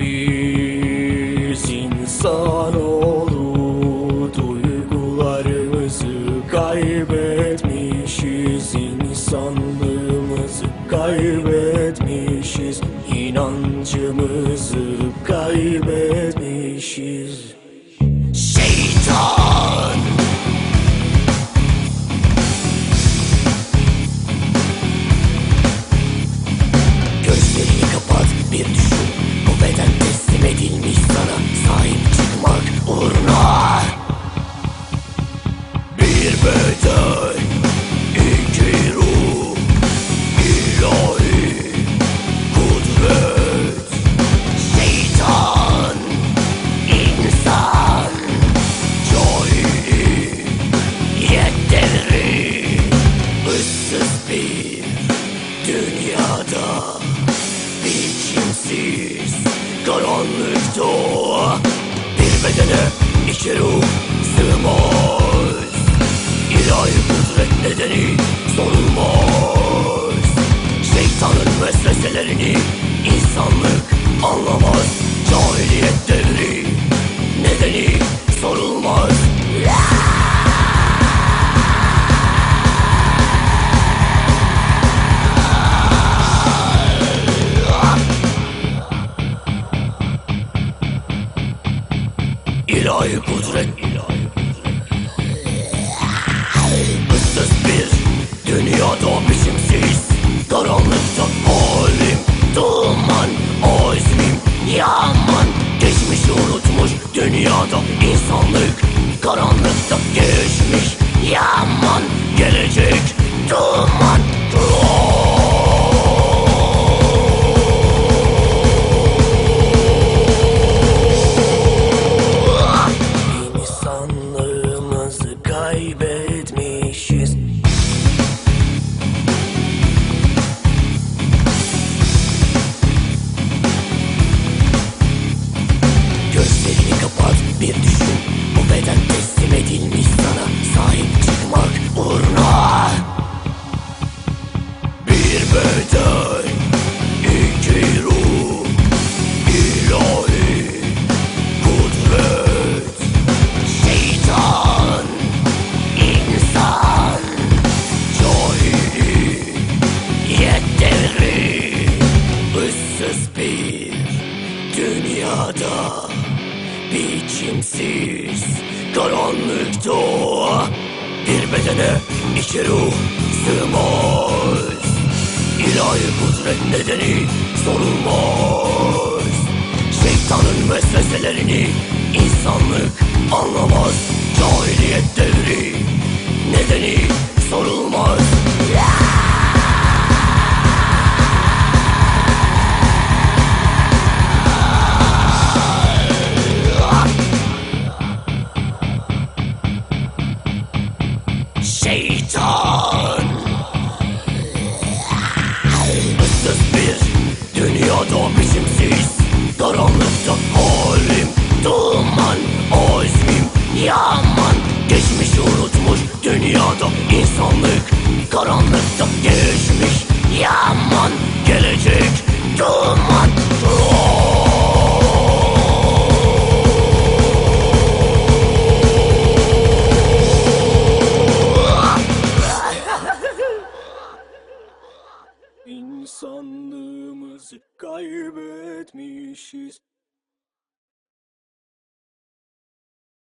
Biz insan olur duygularımızı kaybetmişiz. İnsanlığımızı kaybetmişiz inancımızı kaybetmişiz. Şeytan! Dünyada biçimsiz karanlıkta bir bedene iki ruh sığmaz. İlahi kudret nedeni sorulmaz. Şeytanın vesveselerini insanlık anlamaz İlahi kudret. Issız bir dünyada biçimsiz Karanlıkta halim Duman azmim yaman. Geçmişi unutmuş dünyada insanlık. Karanlıkta geçmiş yaman. Gelecek duman beden iki ilahi kudret Şeytan insan Cahili bir dünyada biçimsiz karanlıkta bir bedene iki ruh sığmaz İlahi kudret nedeni sorulmaz. Şeytanın vesveselerini insanlık anlamaz. Cahiliyet devri insanlık Karanlıkta geçmiş yaman Gelecek duman. İnsanlığımızı kaybetmişiz